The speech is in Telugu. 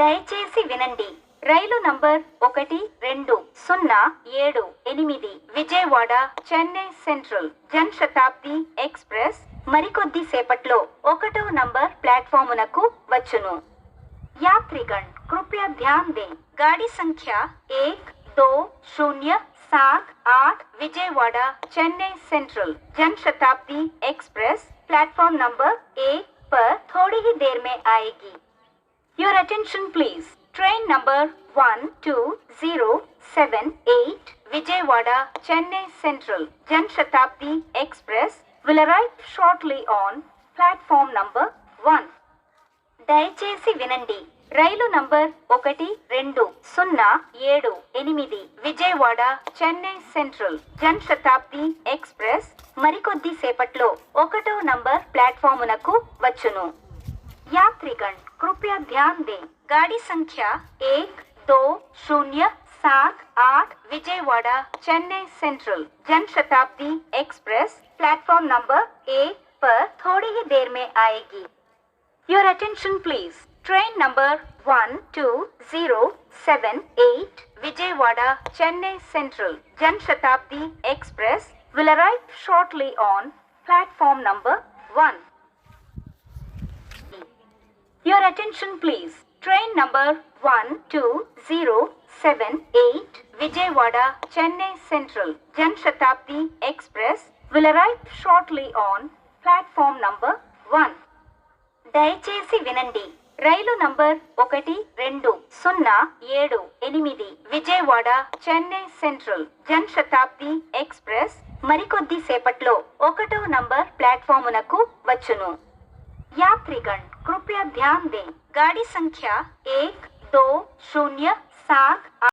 దయచేసి వినండి రైలు నంబర్ ఒకటి రెండు సున్నా ఏడు ఎనిమిది విజయవాడ చెన్నై సెంట్రల్ జన్ శతాబ్ది ఎక్స్ప్రెస్ మరికొద్ది సేపట్లో ఒకటో నంబర్ ప్లాట్ఫామునకు వచ్చును यात्रीगण कृपया ध्यान दें गाड़ी संख्या एक दो शून्य सात आठ Vijayawada Chennai central Jan Shatabdi express platform number एक पर थोड़ी ही देर में आएगी Your attention please train number one two zero seven eight Vijayawada Chennai central Jan Shatabdi express will arrive shortly on platform number one దయచేసి వినండి. రైలు నంబర్ ఒకటి రెండు సున్నా ఏడు ఎనిమిది విజయవాడ చెన్నై సెంట్రల్ జన్ శతాబ్ది ఎక్స్ప్రెస్ మరికొద్ది సేపట్లో ఒకటో నంబర్ ప్లాట్ఫామునకు వచ్చును. यात्रीगण कृपया ध्यान दें। गाड़ी संख्या एक, दो, शून्य, सात, आठ, Vijayawada, Chennai central Jan Shatabdi express, platform number एक पर थोड़ी ही देर में आएगी। Your attention please train number one two zero seven eight Vijayawada, Chennai central Jan Shatabdi express will arrive shortly on platform number one. Your attention please. Train number 1207 Vijayawada Chennai Central Jan Shatabdi Express will arrive shortly on platform number 1. దయచేసి వినండి రైలు నంబర్ ఒకటి రెండు సున్నా ఏడు ఎనిమిది విజయవాడ చెన్నై సెంట్రల్ జన్ శతాబ్ది ఎక్స్ప్రెస్ మరికొద్ది సేపట్లో ఒకటో నంబర్ ప్లాట్ఫామునకు వచ్చును यात्रीगण कृपया ध्यान दें। गाड़ी संख्या एक दो शून्य सात